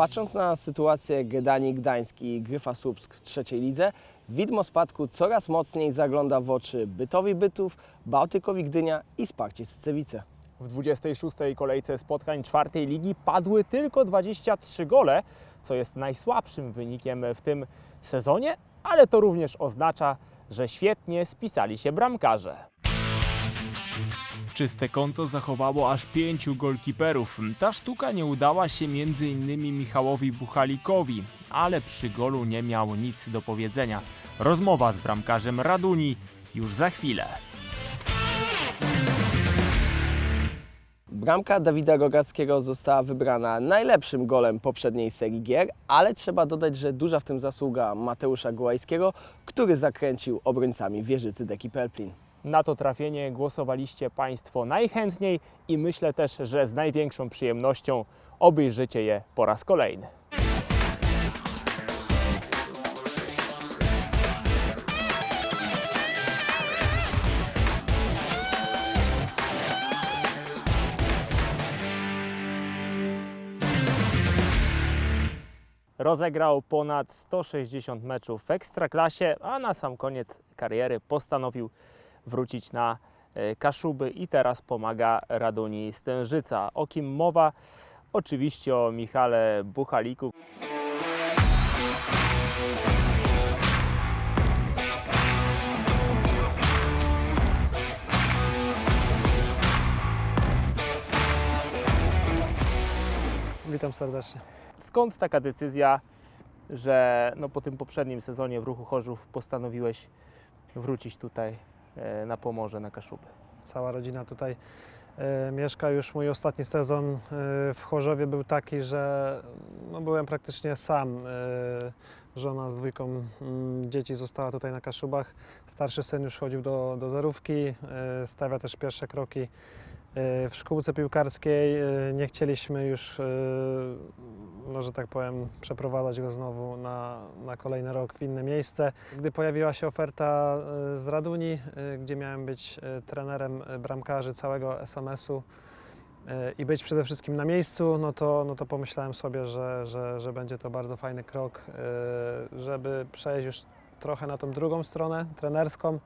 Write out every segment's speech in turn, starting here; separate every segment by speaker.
Speaker 1: Patrząc na sytuację Gdańsk Gdańsk i Gryfa Słupsk w trzeciej lidze, widmo spadku coraz mocniej zagląda w oczy Bytowi Bytów, Bałtykowi Gdynia i Sparcie Sycewice.
Speaker 2: W 26. kolejce spotkań czwartej ligi padły tylko 23 gole, co jest najsłabszym wynikiem w tym sezonie, ale to również oznacza, że świetnie spisali się bramkarze. Czyste konto zachowało aż pięciu golkiperów. Ta sztuka nie udała się m.in. Michałowi Buchalikowi, ale przy golu nie miał nic do powiedzenia. Rozmowa z bramkarzem Raduni już za chwilę.
Speaker 1: Bramka Dawida Rogackiego została wybrana najlepszym golem poprzedniej serii gier, ale trzeba dodać, że duża w tym zasługa Mateusza Gołajskiego, który zakręcił obrońcami wieżycy Deki Pelplin.
Speaker 2: Na to trafienie głosowaliście Państwo najchętniej i myślę też, że z największą przyjemnością obejrzycie je po raz kolejny. Rozegrał ponad 160 meczów w Ekstraklasie, a na sam koniec kariery postanowił wrócić na e, Kaszuby i teraz pomaga Raduni Stężyca. O kim mowa? Oczywiście o Michale Buchaliku.
Speaker 3: Witam serdecznie.
Speaker 2: Skąd taka decyzja, że no po tym poprzednim sezonie w Ruchu Chorzów postanowiłeś wrócić tutaj na Pomorze, na Kaszuby?
Speaker 3: Cała rodzina tutaj e, mieszka. Już mój ostatni sezon e, w Chorzowie był taki, że no, byłem praktycznie sam. E, żona z dwójką mm, dzieci została tutaj na Kaszubach. Starszy syn już chodził do, do zerówki, e, stawia też pierwsze kroki e, w szkółce piłkarskiej. E, nie chcieliśmy już, e, no, że tak powiem, przeprowadzać go znowu na, na kolejny rok w inne miejsce. Gdy pojawiła się oferta e, z Raduni, e, gdzie miałem być e, trenerem e, bramkarzy całego SMS-u e, i być przede wszystkim na miejscu, no to, no to pomyślałem sobie, że, że, że będzie to bardzo fajny krok, e, żeby przejść już trochę na tą drugą stronę trenerską.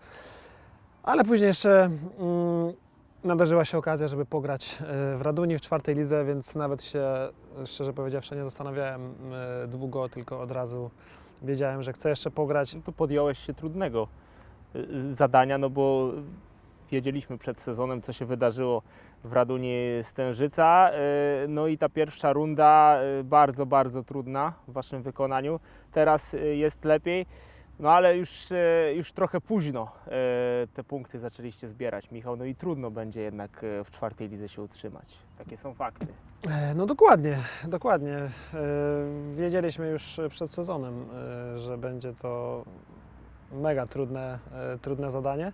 Speaker 3: Ale później jeszcze mm, nadarzyła się okazja, żeby pograć e, w Raduni w czwartej lidze, więc nawet się, szczerze powiedziawszy, nie zastanawiałem e, długo, tylko od razu wiedziałem, że chcę jeszcze pograć.
Speaker 2: No to podjąłeś się trudnego y, zadania, no bo wiedzieliśmy przed sezonem, co się wydarzyło w Raduni Stężyca. No i ta pierwsza runda bardzo, bardzo trudna w Waszym wykonaniu. Teraz jest lepiej, no ale już, y, już trochę późno y, te punkty zaczęliście zbierać, Michał. No i trudno będzie jednak y, w czwartej lidze się utrzymać. Takie są fakty.
Speaker 3: E, No dokładnie, dokładnie. E, Wiedzieliśmy już przed sezonem, e, że będzie to mega trudne, e, trudne zadanie,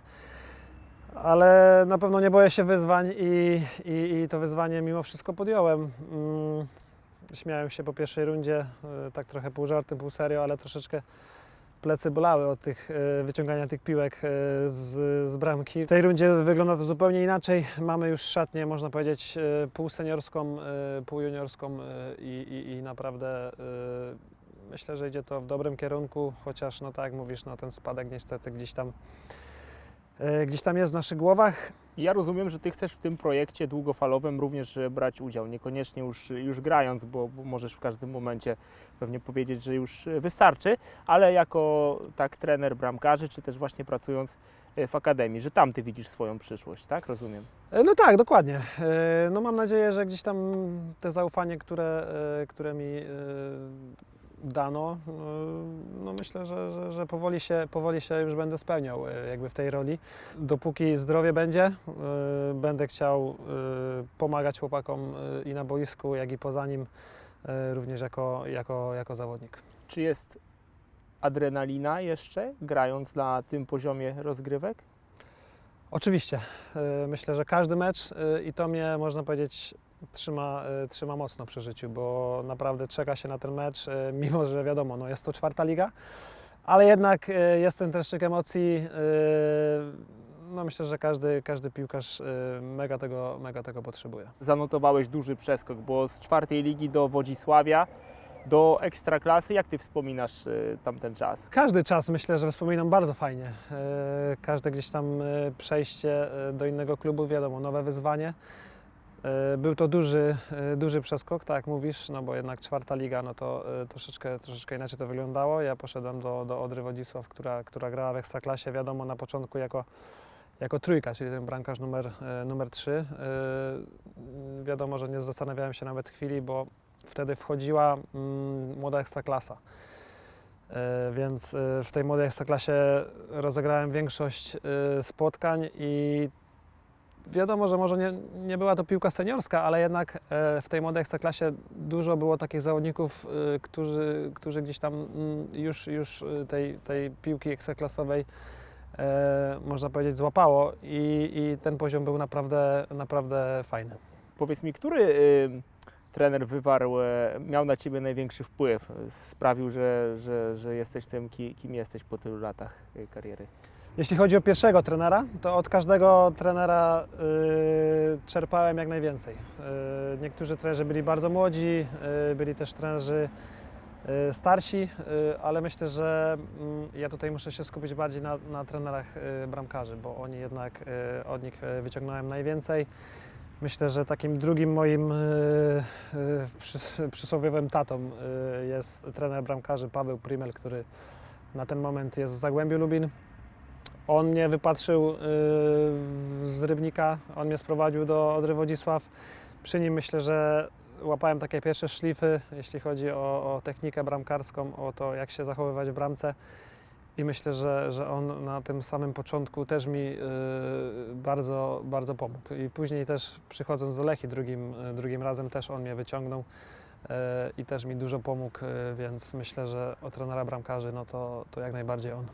Speaker 3: ale na pewno nie boję się wyzwań i, i, i to wyzwanie mimo wszystko podjąłem. Mm, Śmiałem się po pierwszej rundzie, e, tak trochę pół żartem, pół serio, ale troszeczkę plecy bolały od tych e, wyciągania tych piłek e, z, z bramki. W tej rundzie wygląda to zupełnie inaczej. Mamy już szatnię, można powiedzieć, e, pół seniorską, pół juniorską i, i, i naprawdę myślę, że idzie to w dobrym kierunku, chociaż no tak jak mówisz, no ten spadek niestety gdzieś tam gdzieś tam jest w naszych głowach.
Speaker 2: Ja rozumiem, że Ty chcesz w tym projekcie długofalowym również brać udział, niekoniecznie już, już grając, bo, bo możesz w każdym momencie pewnie powiedzieć, że już wystarczy, ale jako tak trener bramkarzy, czy też właśnie pracując e, w akademii, że tam Ty widzisz swoją przyszłość, tak? Rozumiem.
Speaker 3: E, No tak, dokładnie. E, No mam nadzieję, że gdzieś tam te zaufanie, które, które mi dano, e, no myślę, że, że, że powoli, się, powoli się już będę spełniał e, jakby w tej roli. Dopóki zdrowie będzie, e, będę chciał pomagać chłopakom i na boisku, jak i poza nim, również jako, jako, jako zawodnik.
Speaker 2: Czy jest adrenalina jeszcze, grając na tym poziomie rozgrywek?
Speaker 3: Oczywiście. Myślę, że każdy mecz i to mnie, można powiedzieć, trzyma, e, trzyma mocno przy życiu, bo naprawdę czeka się na ten mecz, e, mimo że wiadomo, no jest to czwarta liga, ale jednak e, jest ten dreszczyk emocji. No myślę, że każdy, każdy piłkarz mega tego, mega tego potrzebuje.
Speaker 2: Zanotowałeś duży przeskok, bo z czwartej ligi do Wodzisławia do ekstraklasy. Jak ty wspominasz y, tamten czas?
Speaker 3: Każdy czas myślę, że wspominam bardzo fajnie. Każde gdzieś tam przejście do innego klubu, wiadomo, nowe wyzwanie. E, Był to duży, e, duży przeskok, tak jak mówisz, no bo jednak czwarta liga, no to e, troszeczkę, troszeczkę inaczej to wyglądało. Ja poszedłem do, do Odry Wodzisław, która, która grała w Ekstraklasie, wiadomo, na początku jako, jako trójka, czyli ten bramkarz numer, numer 3. Wiadomo, że nie zastanawiałem się nawet chwili, bo wtedy wchodziła mm, młoda Ekstraklasa. Więc w tej młodej ekstraklasie rozegrałem większość spotkań i wiadomo, że może nie, nie była to piłka seniorska, ale jednak e, w tej młodej ekstraklasie dużo było takich zawodników, e, którzy, którzy gdzieś tam mm, już, już e, tej, tej piłki ekstraklasowej można powiedzieć złapało i, i ten poziom był naprawdę, naprawdę fajny.
Speaker 2: Powiedz mi, który y, trener wywarł, miał na ciebie największy wpływ, sprawił, że, że, że jesteś tym, ki, kim jesteś po tylu latach y, kariery?
Speaker 3: Jeśli chodzi o pierwszego trenera, to od każdego trenera y, czerpałem jak najwięcej. Y, niektórzy trenerzy byli bardzo młodzi, y, byli też trenerzy y, starsi, ale myślę, że mm, ja tutaj muszę się skupić bardziej na, na trenerach bramkarzy, bo oni jednak od nich wyciągnąłem najwięcej. Myślę, że takim drugim moim przys- przysłowiowym tatą jest trener bramkarzy Paweł Primel, który na ten moment jest w Zagłębiu Lubin. On mnie wypatrzył y, z Rybnika, on mnie sprowadził do Odry Wodzisław. Przy nim myślę, że łapałem takie pierwsze szlify, jeśli chodzi o, o technikę bramkarską, o to, jak się zachowywać w bramce. I myślę, że, że on na tym samym początku też mi y, bardzo, bardzo pomógł. I później też przychodząc do Lechi drugim, drugim razem też on mnie wyciągnął y, i też mi dużo pomógł, y, więc myślę, że o trenera bramkarzy no to, to jak najbardziej on.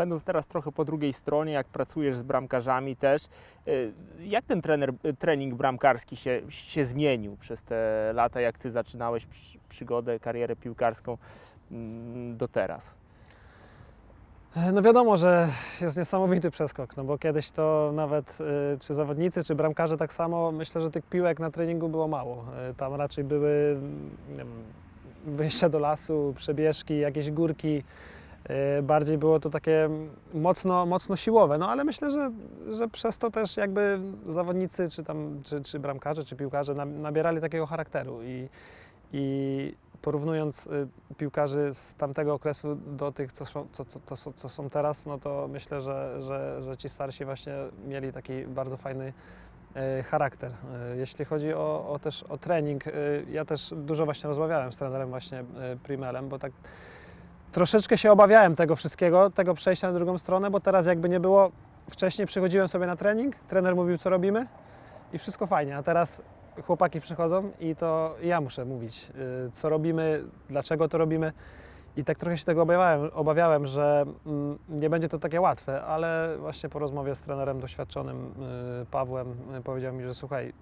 Speaker 2: Będąc teraz trochę po drugiej stronie, jak pracujesz z bramkarzami też, y, jak ten trener, y, trening bramkarski się, się zmienił przez te lata, jak ty zaczynałeś przy- przygodę, karierę piłkarską mm, do teraz?
Speaker 3: No wiadomo, że jest niesamowity przeskok, no bo kiedyś to nawet y, czy zawodnicy, czy bramkarze tak samo, myślę, że tych piłek na treningu było mało. Tam raczej były mm, wiem, wyjścia do lasu, przebieżki, jakieś górki. Y, Bardziej było to takie mocno, mocno siłowe, no ale myślę, że, że przez to też jakby zawodnicy, czy tam, czy, czy bramkarze, czy piłkarze na- nabierali takiego charakteru i, i porównując y, piłkarzy z tamtego okresu do tych, co są, co, co, co, są- teraz, no to myślę, że, że, że ci starsi właśnie mieli taki bardzo fajny y, charakter. Jeśli chodzi o, o też o trening, ja też dużo właśnie rozmawiałem z trenerem właśnie Primelem, bo tak troszeczkę się obawiałem tego wszystkiego, tego przejścia na drugą stronę, bo teraz jakby nie było, wcześniej przychodziłem sobie na trening, trener mówił co robimy i wszystko fajnie, a teraz chłopaki przychodzą i to ja muszę mówić, y, co robimy, dlaczego to robimy. I tak trochę się tego obawiałem, obawiałem że mm, nie będzie to takie łatwe, ale właśnie po rozmowie z trenerem doświadczonym y, Pawłem y, powiedział mi, że słuchaj,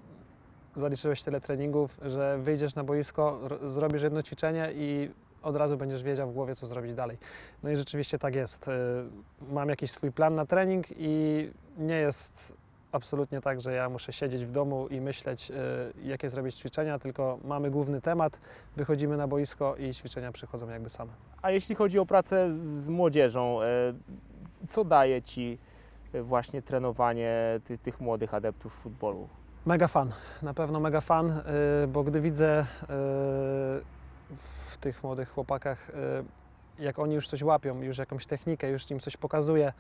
Speaker 3: zaliczyłeś tyle treningów, że wyjdziesz na boisko, ro- zrobisz jedno ćwiczenie i od razu będziesz wiedział w głowie, co zrobić dalej. No i rzeczywiście tak jest. Y, Mam jakiś swój plan na trening i nie jest absolutnie tak, że ja muszę siedzieć w domu i myśleć, y, jakie zrobić ćwiczenia, tylko mamy główny temat, wychodzimy na boisko i ćwiczenia przychodzą jakby same.
Speaker 2: A jeśli chodzi o pracę z młodzieżą, e, co daje Ci właśnie trenowanie ty, tych młodych adeptów futbolu?
Speaker 3: Mega fan, na pewno mega fan, y, bo gdy widzę y, tych młodych chłopakach, y, jak oni już coś łapią, już jakąś technikę, już im coś pokazuje,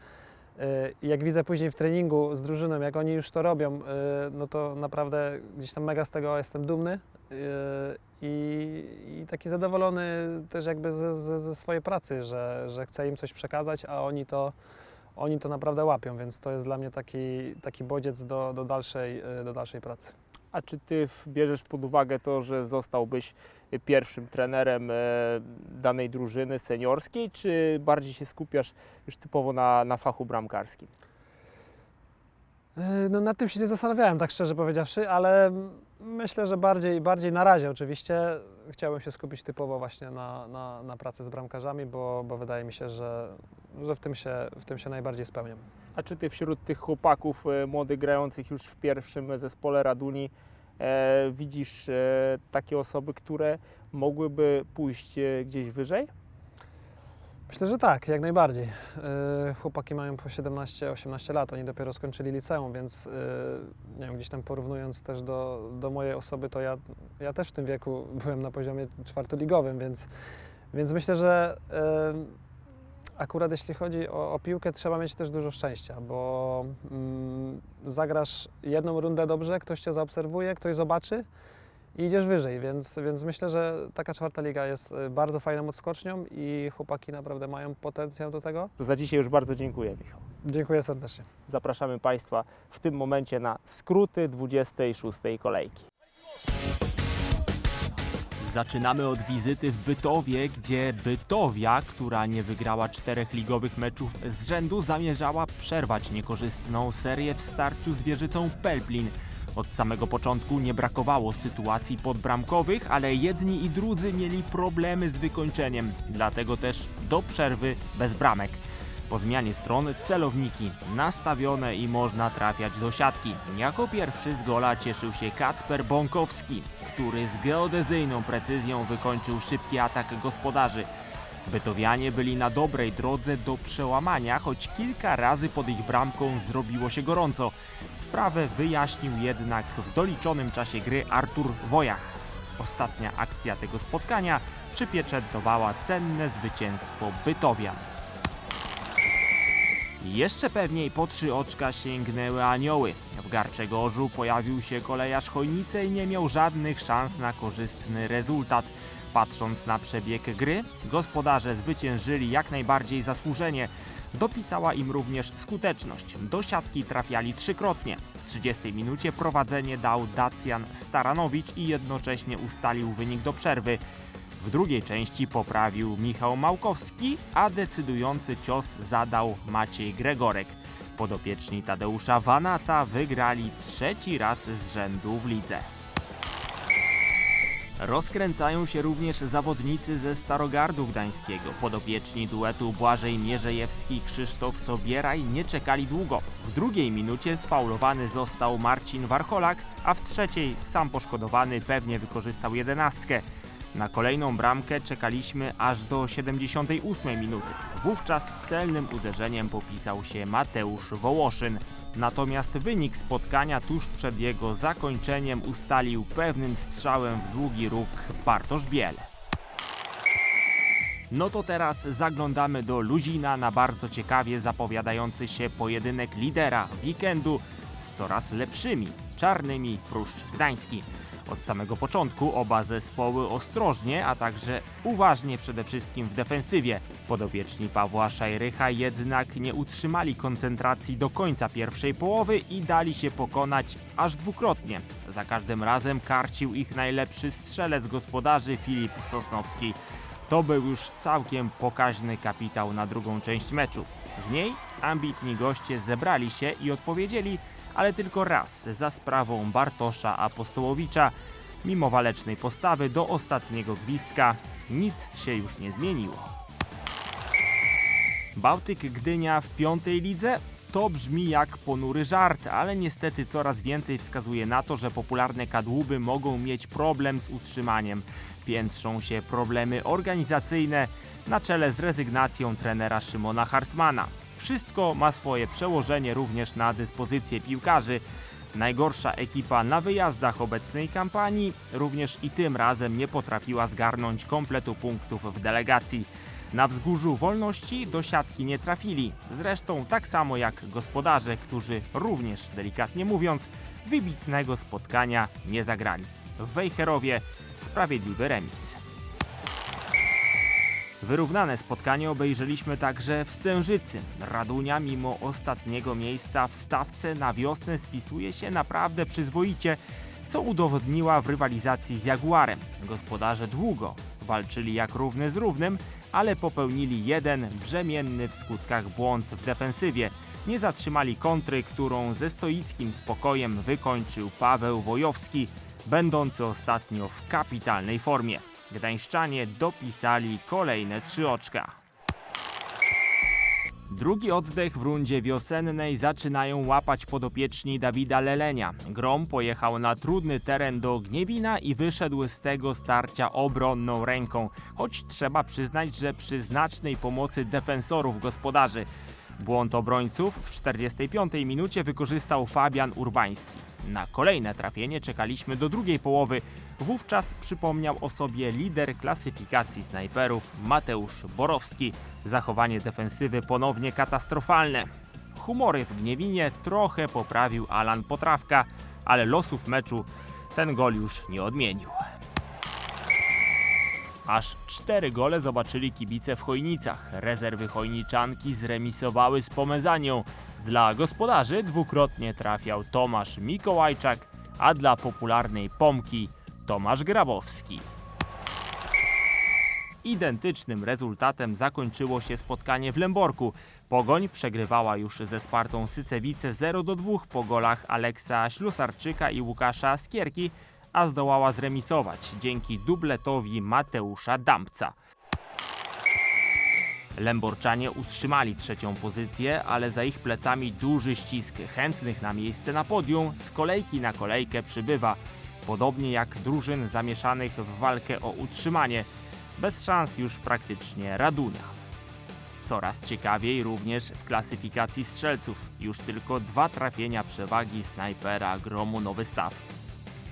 Speaker 3: y, jak widzę później w treningu z drużyną, jak oni już to robią, y, no to naprawdę gdzieś tam mega z tego jestem dumny i, i taki zadowolony też jakby ze, ze, ze swojej pracy, że, że chcę im coś przekazać, a oni to, oni to naprawdę łapią, więc to jest dla mnie taki, taki bodziec do, do, dalszej, do dalszej pracy.
Speaker 2: A czy Ty bierzesz pod uwagę to, że zostałbyś e, pierwszym trenerem e, danej drużyny seniorskiej, czy bardziej się skupiasz już typowo na, na fachu bramkarskim?
Speaker 3: Y, No nad tym się nie zastanawiałem, tak szczerze powiedziawszy, ale myślę, że bardziej, bardziej na razie oczywiście chciałbym się skupić typowo właśnie na, na, na pracy z bramkarzami, bo, bo wydaje mi się, że, że w, tym się, w tym się najbardziej spełniam.
Speaker 2: A czy Ty wśród tych chłopaków e, młodych grających już w pierwszym zespole Raduni
Speaker 4: E, widzisz e, takie osoby, które mogłyby pójść e, gdzieś wyżej?
Speaker 3: Myślę, że tak, jak najbardziej. Yy, Chłopaki mają po 17-18 lat, oni dopiero skończyli liceum, więc nie wiem, gdzieś tam porównując też do, do mojej osoby, to ja, ja też w tym wieku byłem na poziomie czwartoligowym, więc, więc myślę, że akurat jeśli chodzi o, o piłkę, trzeba mieć też dużo szczęścia, bo mm, zagrasz jedną rundę dobrze, ktoś cię zaobserwuje, ktoś zobaczy i idziesz wyżej, więc, więc myślę, że taka czwarta liga jest y, bardzo fajną odskocznią i chłopaki naprawdę mają potencjał do tego.
Speaker 4: Za dzisiaj już bardzo dziękuję, Michał.
Speaker 3: Dziękuję serdecznie.
Speaker 4: Zapraszamy Państwa w tym momencie na skróty 26 kolejki.
Speaker 2: Zaczynamy od wizyty w Bytowie, gdzie Bytowia, która nie wygrała czterech ligowych meczów z rzędu, zamierzała przerwać niekorzystną serię w starciu z wieżycą Pelplin. Od samego początku nie brakowało sytuacji podbramkowych, ale jedni i drudzy mieli problemy z wykończeniem, dlatego też do przerwy bez bramek. Po zmianie stron celowniki nastawione i można trafiać do siatki. Jako pierwszy z gola cieszył się Kacper Bąkowski, który z geodezyjną precyzją wykończył szybki atak gospodarzy. Bytowianie byli na dobrej drodze do przełamania, choć kilka razy pod ich bramką zrobiło się gorąco. Sprawę wyjaśnił jednak w doliczonym czasie gry Artur Wojach. Ostatnia akcja tego spotkania przypieczętowała cenne zwycięstwo Bytowian. Jeszcze pewniej po trzy oczka sięgnęły anioły. W Garczegorzu pojawił się kolejarz Chojnice i nie miał żadnych szans na korzystny rezultat. Patrząc na przebieg gry, gospodarze zwyciężyli jak najbardziej zasłużenie. Dopisała im również skuteczność. Do siatki trafiali trzykrotnie. W 30 minucie prowadzenie dał Dacjan Staranowicz i jednocześnie ustalił wynik do przerwy. W drugiej części poprawił Michał Małkowski, a decydujący cios zadał Maciej Gregorek. Podopieczni Tadeusza Wanata wygrali trzeci raz z rzędu w lidze. Rozkręcają się również zawodnicy ze Starogardu Gdańskiego. Podopieczni duetu Błażej Mierzejewski-Krzysztof Sobieraj nie czekali długo. W drugiej minucie sfaulowany został Marcin Warcholak, a w trzeciej sam poszkodowany pewnie wykorzystał jedenastkę. Na kolejną bramkę czekaliśmy aż do 78 minuty. Wówczas celnym uderzeniem popisał się Mateusz Wołoszyn. Natomiast wynik spotkania tuż przed jego zakończeniem ustalił pewnym strzałem w długi róg Bartosz Biel. No to teraz zaglądamy do Luzina na bardzo ciekawie zapowiadający się pojedynek lidera weekendu z coraz lepszymi czarnymi Pruszcz Gdański. Od samego początku oba zespoły ostrożnie, a także uważnie przede wszystkim w defensywie. Podopieczni Pawła Szajrycha jednak nie utrzymali koncentracji do końca pierwszej połowy i dali się pokonać aż dwukrotnie. Za każdym razem karcił ich najlepszy strzelec gospodarzy Filip Sosnowski. To był już całkiem pokaźny kapitał na drugą część meczu. W niej ambitni goście zebrali się i odpowiedzieli, ale tylko raz za sprawą Bartosza Apostołowicza. Mimo walecznej postawy do ostatniego gwizdka nic się już nie zmieniło. Bałtyk Gdynia w piątej lidze? To brzmi jak ponury żart, ale niestety coraz więcej wskazuje na to, że popularne kadłuby mogą mieć problem z utrzymaniem. Piętrzą się problemy organizacyjne na czele z rezygnacją trenera Szymona Hartmana. Wszystko ma swoje przełożenie również na dyspozycję piłkarzy. Najgorsza ekipa na wyjazdach obecnej kampanii również i tym razem nie potrafiła zgarnąć kompletu punktów w delegacji. Na wzgórzu wolności do siatki nie trafili. Zresztą tak samo jak gospodarze, którzy również, delikatnie mówiąc, wybitnego spotkania nie zagrali. W Wejherowie sprawiedliwy remis. Wyrównane spotkanie obejrzeliśmy także w Stężycy. Radunia mimo ostatniego miejsca w stawce na wiosnę spisuje się naprawdę przyzwoicie, co udowodniła w rywalizacji z Jaguarem. Gospodarze długo walczyli jak równy z równym, ale popełnili jeden brzemienny w skutkach błąd w defensywie. Nie zatrzymali kontry, którą ze stoickim spokojem wykończył Paweł Wojowski, będący ostatnio w kapitalnej formie. Gdańszczanie dopisali kolejne trzy oczka. Drugi oddech w rundzie wiosennej zaczynają łapać podopieczni Dawida Lelenia. Grom pojechał na trudny teren do Gniewina i wyszedł z tego starcia obronną ręką, choć trzeba przyznać, że przy znacznej pomocy defensorów gospodarzy. Błąd obrońców w 45 minucie wykorzystał Fabian Urbański. Na kolejne trafienie czekaliśmy do drugiej połowy. Wówczas przypomniał o sobie lider klasyfikacji snajperów Mateusz Borowski. Zachowanie defensywy ponownie katastrofalne. Humory w Gniewinie trochę poprawił Alan Potrawka, ale losów meczu ten gol już nie odmienił. Aż cztery gole zobaczyli kibice w Chojnicach. Rezerwy Chojniczanki zremisowały z Pomezanią. Dla gospodarzy dwukrotnie trafiał Tomasz Mikołajczak, a dla popularnej Pomki Tomasz Grabowski. Identycznym rezultatem zakończyło się spotkanie w Lęborku. Pogoń przegrywała już ze Spartą Sycewice 0 do 2 po golach Aleksa Ślusarczyka i Łukasza Skierki, a zdołała zremisować dzięki dubletowi Mateusza Dampca. Lęborczanie utrzymali trzecią pozycję, ale za ich plecami duży ścisk chętnych na miejsce na podium z kolejki na kolejkę przybywa. Podobnie jak drużyn zamieszanych w walkę o utrzymanie. Bez szans już praktycznie Radunia. Coraz ciekawiej również w klasyfikacji strzelców. Już tylko dwa trafienia przewagi snajpera Gromu Nowy Staw.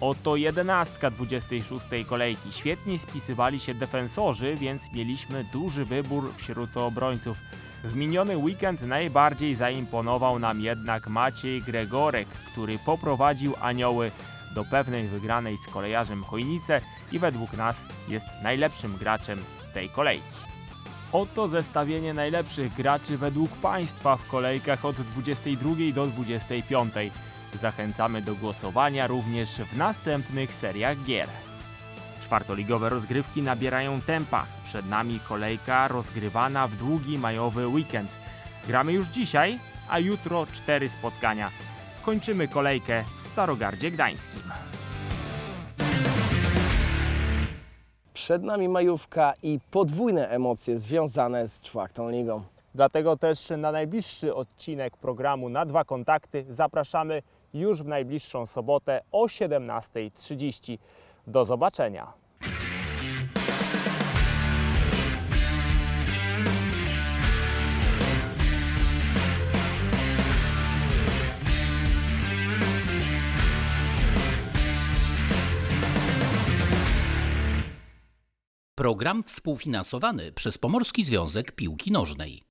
Speaker 2: Oto jedenastka 26 kolejki. Świetnie spisywali się defensorzy, więc mieliśmy duży wybór wśród obrońców. W miniony weekend najbardziej zaimponował nam jednak Maciej Gregorek, który poprowadził Anioły do pewnej wygranej z kolejarzem Chojnice i według nas jest najlepszym graczem tej kolejki. Oto zestawienie najlepszych graczy według Państwa w kolejkach od 22 do 25. Zachęcamy do głosowania również w następnych seriach gier. Czwartoligowe rozgrywki nabierają tempa. Przed nami kolejka rozgrywana w długi majowy weekend. Gramy już dzisiaj, a jutro cztery spotkania. Kończymy kolejkę Starogardzie Gdańskim.
Speaker 1: Przed nami majówka i podwójne emocje związane z czwartą ligą.
Speaker 4: Dlatego też na najbliższy odcinek programu na dwa kontakty zapraszamy już w najbliższą sobotę o 17.30. Do zobaczenia.
Speaker 5: Program współfinansowany przez Pomorski Związek Piłki Nożnej.